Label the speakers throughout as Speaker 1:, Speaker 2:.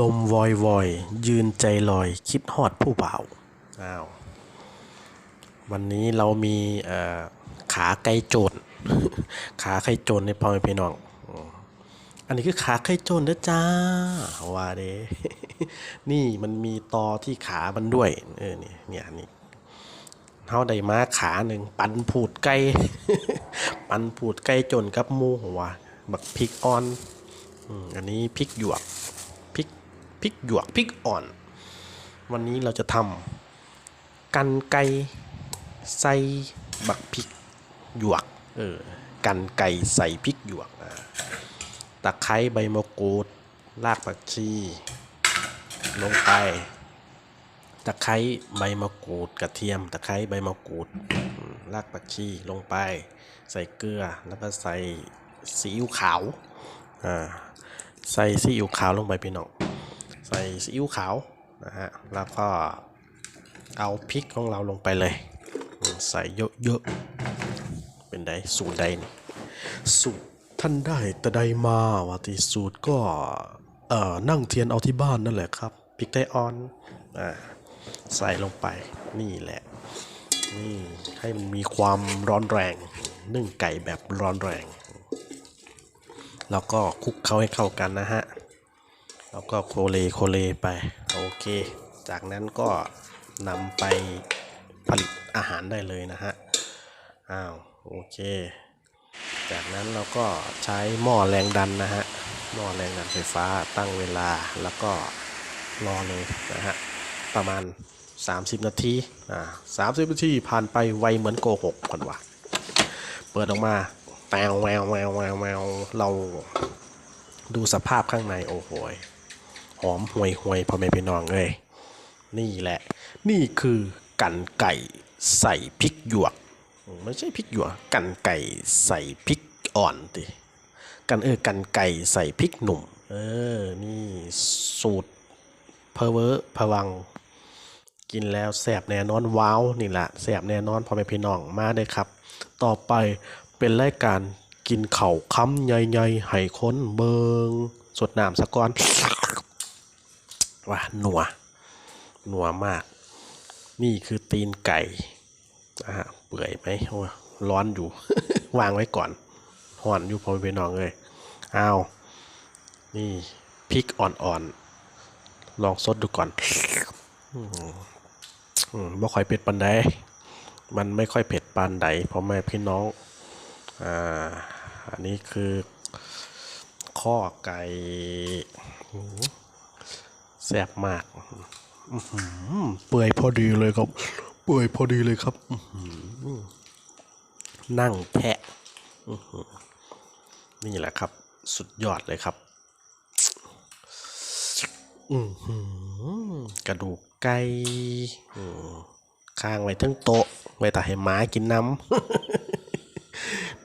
Speaker 1: ลมวอยวอยยืนใจลอย คิดฮอดผู้บ่าวอ้าววันนี้เรามีเอ่อขาไก่โจรขาไก่โจรในพ่อแม่พี่น้องอืมอันนี้คือขาไก่โจรนะจ้าว่าเด้นี่มันมีตอที่ขามันด้วยเออเนี่ยเนี่ยนี่เฮาได้มาขาหนึ่งปันผูดไก่ปันผูดไก่โจรกับหมูหัวบักพริกอ่อนอืมอันนี้พริกหยวกพริก พริกหยวกพริกอ่อน วันนี้เราจะทำกันไก่ใส่บักพริกหยวกเออกันไก่ใส่พริกหยวกตะไคร้ใบมะกรูดรากผักชีลงไปตะไคร้ใบมะกรูดกระเทียม ตะไคร้ใบมะกรูดรากผักชีลงไป ใส่เกลือแล้วก็ใส่ซีอิ๊วขาวอ่าใส่ซีอิ๊วขาวลงไปพี่น้อง ใส่ซีอิ๊วขาวนะฮะแล้วก็เอาพริกของเราลงไปเลย ใส่เยอะๆเป็นไดสูตรใดนี่สูตรท่านได้แต่ใดมาว่าที่สูตรก็เอ่อนั่งเทียนเอาที่บ้านนั่นแหละครับพริกไทยอ่อนอ่าใส่ลงไปนี่แหละนี่ให้มันมีความร้อนแรง นึ่งไก่แบบร้อนแรง แล้วก็คลุกเข้าให้เข้ากันนะฮะ แล้วก็โคเลโคเลไป โอเค จากนั้นก็นำไปผลิตอาหารได้เลยนะฮะ อ้าว โอเค จากนั้นเราก็ใช้หม้อแรงดันนะฮะ หม้อแรงดันไฟฟ้าตั้งเวลาแล้วก็รอเลยนะฮะ ประมาณ 30 นาที อ่า30นาทีผ่านไปไวเหมือนโกหกก่อนวะเปิดออกมาแววแววแววแววแวเราดูสภาพข้างในโอ้โห อมห่วยห่วยพ่อแม่พี่น้องเอ้ยนี่แหละ นี่คือกันไก่ใส่พริกหยวกไม่ใช่พริกหยวกกันไก่ใส่พริกอ่อนติกันเออกันไก่ใส่พริกหนุ่ม เออ นี่สูตรเพอเวอร์พวัง กินแล้วแสบแน่นอนว้าวนี่แหละแสบแน่นอนพ่อแม่พี่น้องมาเลยครับ ต่อไปเป็นรายการกินเข่าค้ำใหญ่ๆให้ค้นเบิงสดน้ำสะก้อน ว่าหนัวหนัวมาก นี่คือตีนไก่อ่าเปื่อยไหมร้อนอยู่ วางไว้ก่อนห่อนอยู่พอแม่พี่น้องเลยอ้าวนี่พริกอ่อนๆ ลองซดดูก่อนอืมบ่ค่อยเผ็ดปานใดมันไม่ค่อยเผ็ดปานใดเพราะแม่พี่น้อง อ่า อันนี้คือข้อไก่ แซ่บมากอื้อหือเปื่อยพอดีเลยครับ เปื่อยพอดีเลยครับอื้อหือนั่งแทะอื้อหือนี่แหละครับ สุดยอดเลยครับอือหือกระดูกไก่อืมข้างไว้ทั้งโต๊ะไว้แต่ให้หม้ากินน้ำ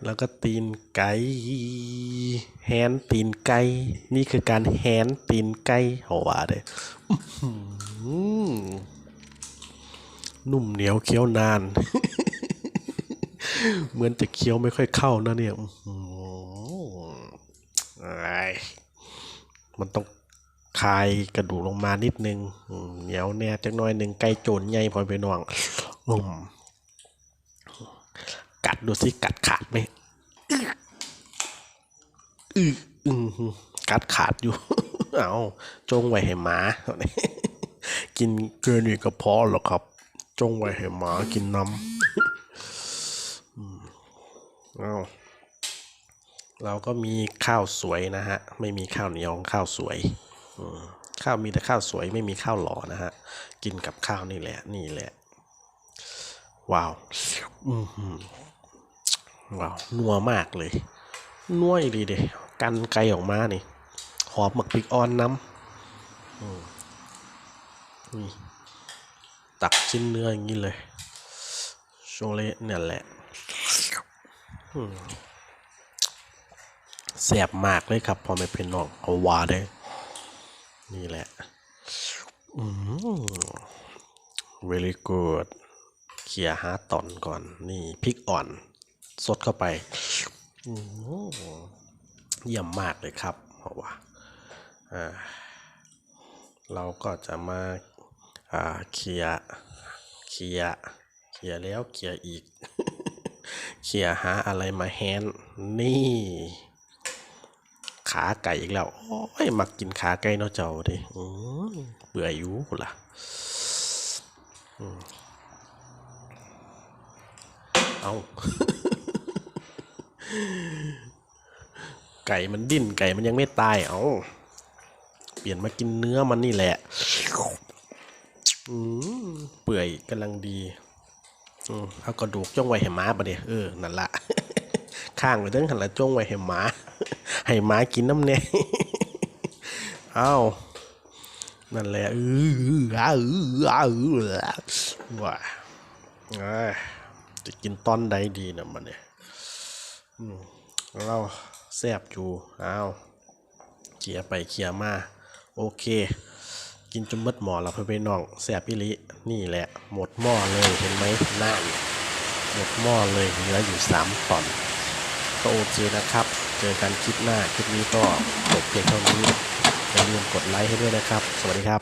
Speaker 1: แล้วก็ตีนไก่แฮนตีนไก่นี่คือการแฮนตีนไก่หัวาเลยอื้นุ่มเหนียวเคี้ยวนาน เหมือนจะเคี้ยวไม่ค่อยเข้านะเนี่ยอื้อหือมันต้องคายกระดูกลงมานิดนึงเหนียวแน่จักน่อยหนึ่งไก่โจนใหญ่พอไปน้องอืม กัดดูสิกัดขาดไหมอืออือกัดขาดอยู่ เอาจงไว้ให้หมากินเกินอีกก็พอหรอกครับ จงไว้ให้หมากินน้ำอืมเอาเราก็มีข้าวสวยนะฮะ ไม่มีข้าวเหนียวข้าวสวยข้าวมีแต่ข้าวสวยไม่มีข้าวหล่อนะฮะ กินกับข้าวนี่แหละ นี่แหละ ว้าวอือหือว้าว นัวมากเลย นัวอีดีเดะกันไกลออกมานี่ หอมหมักพริกอ่อนน้ำอืมนี่ตักชิ้นเนื้ออย่างนี้เลยโชเละเนี่ยแหละอืมแซ่บมากเลยครับ พอไม่เป็นน้องเอาวาได้ นี่แหละ อืม very good เขี่ยหาตอนก่อน นี่พริกอ่อน สดเข้าไปอืมเยี่ยมมากเลยครับเพราะว่าเราก็จะมาเคลียเคลียเคลียแล้วเคลียอีกเคลียหาอะไรมาแฮนนี่ ขาไก่อีกแล้ว โอ้ยมักกินขาไก่เนาะเจ้าดิเบื่ออยู่ล่ะ เอาไก่มันดิ้นไก่มันยังไม่ตายเอาเปลี่ยนมากินเนื้อมันนี่แหละเปื่อยกำลังดีเอากระดูกจ้องไว้ให้หมาปะเนี่ยเออนั่นละข้างไว้เด้งหันละจ้องไว้ให้หมาให้หมากินน้ำเนี่ยเอานั่นแหละเออเออเออว่าเอ้ย จะกินตอนใดดีนะมันเนี่ยเราแซบอยู่เอาเขี่ยไปเขี่ยมา โอเค กินจนมดหม้อแล้วเพื่อนพี่น้องแซบอิลินี่แหละ หมดหม้อเลยเห็นไหมหน่าหมดหม้อเลยเหลืออยู่สามตอนก็โอเคนะครับ เจอกันคลิปหน้า คลิปนี้ก็จบเพียงเท่านี้อย่าลืมกดไลค์ให้ด้วยนะครับ สวัสดีครับ